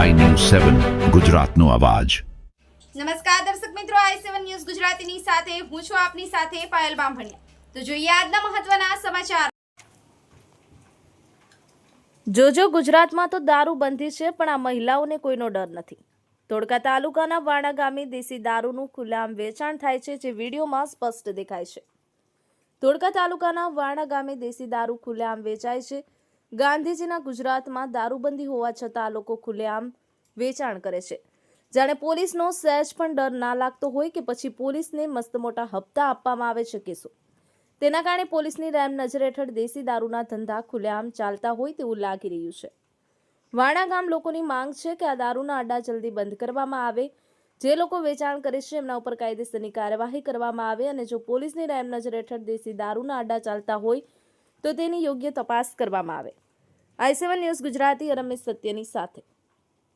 સેવન ગુજરાતનો અવાજ. નમસ્કાર દર્શક મિત્રો આઈ સેવન ન્યૂઝ ગુજરાતીની સાથે હું છું આપની સાથે પાયલ બામભણિયા. તો જોઈએ આજના મહત્વના સમાચાર. જોજો ગુજરાતમાં તો દારૂબંધી છે પણ આ મહિલાઓને કોઈનો ડર નથી. ધોળકા તાલુકાના વાણા ગામે દેશી દારૂનું ખુલ્લામ વેચાણ થાય છે જે વિડીયોમાં સ્પષ્ટ દેખાય છે. ધોળકા તાલુકાના વાણા ગામે દેશી દારૂ ખુલ્લામ વેચાય છે ગાંધીજીના ગુજરાતમાં દારૂબંધી હોવા છતાં આ લોકો ખુલ્લેઆમ વેચાણ કરે છે. જાણે પોલીસનો સહેજ પણ ડર ના લાગતો હોય કે પછી પોલીસને મસ્ત મોટા હપ્તા આપવામાં આવે છે કે તેના કારણે પોલીસની રેમ નજર હેઠળ દેશી દારૂના ધંધા ખુલ્લેઆમ ચાલતા હોય તેવું લાગી રહ્યું છે. વાણા ગામ લોકોની માંગ છે કે આ દારૂના અડ્ડા જલ્દી બંધ કરવામાં આવે. જે લોકો વેચાણ કરે છે એમના ઉપર કાયદેસરની કાર્યવાહી કરવામાં આવે અને જો પોલીસની રેમ નજર હેઠળ દેશી દારૂના અડ્ડા ચાલતા હોય તો તેની યોગ્ય તપાસ કરવામાં આવે. I seven news Gujarati Ramesh સત્યની સાથે.